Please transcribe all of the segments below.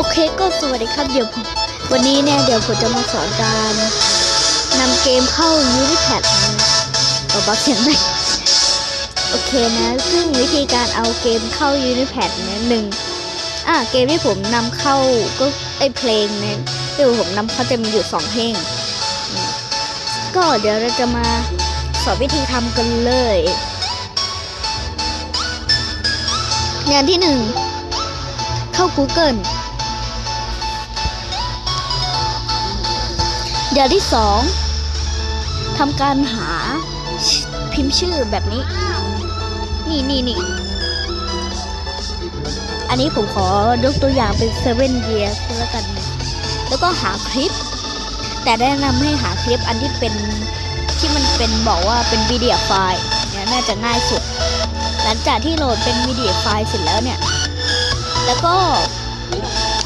โอเคก็สวัสดีครับเดี๋ยวผมวันนี้เนี่ยเดี๋ยวผมจะมาสอนการนำเกมเข้า Unipad นะเอาบักเสียงไหมโอเคนะซึ่งวิธีการเอาเกมเข้า Unipad เนี่ยหนึ่งอะเกมที่ผมนำเข้าก็ไอเพลงเนี่ยเดี๋ยวผมนำเข้าจะมีอยู่สองเพลง ก็เดี๋ยวเราจะมาสอนวิธีทำกันเลยอย่างที่หนึ่งเข้า Google อย่างที่สองทำการหาพิมพ์ชื่อแบบนี้ นี่นี่นี่อันนี้ผมขอยกตัวอย่างเป็น7 years แล้วกัน แล้วก็หาคลิป แต่แนะนำให้หาคลิปอันที่เป็นที่มันเป็นบอกว่าเป็นวิดีโอไฟล์เนี่ยน่าจะง่ายสุด หลังจากที่โหลดเป็นวิดีโอไฟล์เสร็จแล้วเนี่ย แล้วก็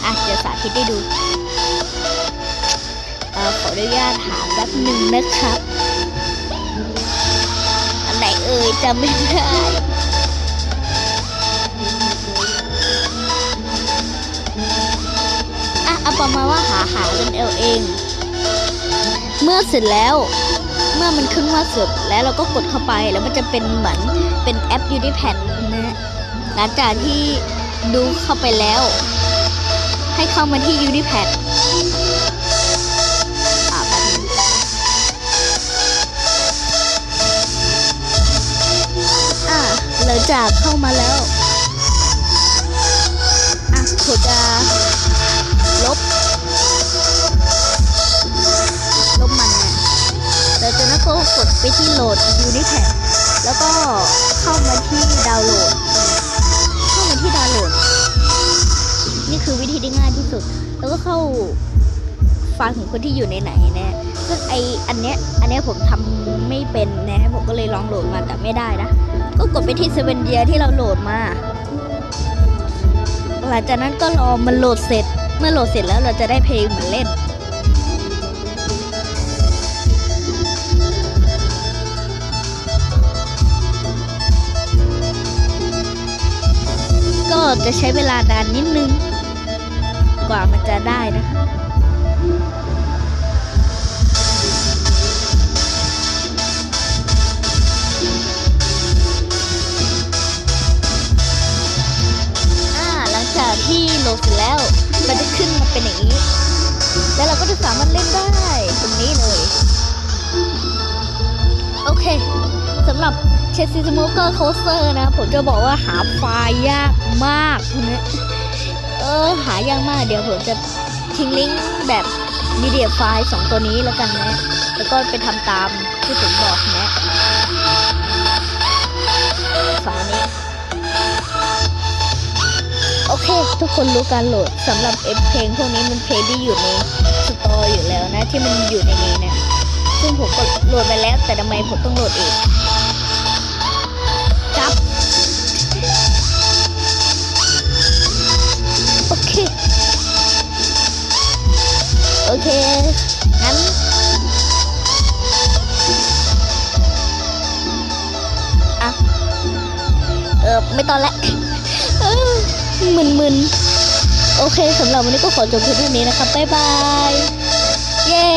อะเดี๋ยวสาธิตให้ดู ขออนุญาตหาแป๊บหนึ่งนะครับ อันไหนเอ่ยจำไม่ได้อะเอาประมาณว่าหาหากันเอาเอง เมื่อเสร็จแล้ว เมื่อมันขึ้นว่าเสร็จแล้วเราก็กดเข้าไปแล้วมันจะเป็นเหมือนเป็นแอป Unipad นะฮะหลังจากที่ดูเข้าไปแล้ว ให้เข้ามาที่ Unipad อะ ลังจากเข้ามาแล้วอะผมจะลบ ลบมันเนี่ยแล้วจากนั้นก็กดไปที่โหลด Unipad แล้วก็เข้ามาที่ดาวน์โหลด เข้ามาที่ดาวน์โหลด นี่คือวิธีที่ง่ายที่สุด แล้วก็เข้าไฟล์ของคนที่อยู่ในไหนนะ ซึ่งไออันเนี้ยอันเนี้ยผมทำไม่เป็นนะผมก็เลยลองโหลดมาแต่ไม่ได้นะ ก็กดไปที่เซเว่นเดียที่เราโหลดมา หลังจากนั้นก็รอมันโหลดเสร็จ เมื่อโหลดเสร็จแล้วเราจะได้เพลงเหมือนเล่นก็จะใช้เวลานานนิดนึง กว่ามันจะได้นะคะ จากที่โหลดเสร็จแล้ว มันจะขึ้นมาเป็นอย่างนี้ แล้วเราก็จะสามารถเล่นได้ตรงนี้เลย โอเคสำหรับเชสซีสโมเกอร์โคสเตอร์นะ ผมจะบอกว่าหาไฟล์ยากมากนะเออ หายากมากเดี๋ยวผมจะทิ้งลิงก์แบบมีเดียไฟล์สองตัวนี้แล้วกันนะ แล้วก็ไปทำตามที่ผมบอกนะสองอัน เคทุกคนรู้การโหลดสำหรับเอฟเพลงพวกนี้มันเพลงที่อยู่ในสตอร์อยู่แล้วนะที่มันอยู่ในนี้เนี่ยซึ่งผมก็โหลดไปแล้ว แต่ทำไมผมต้องโหลดอีกจับโอเค โอเค งั้นอะเออไม่ตอนละ มึนๆ โอเคสำหรับวันนี้ก็ขอจบเพียงเท่านี้นะครับบ๊ายบาย เย้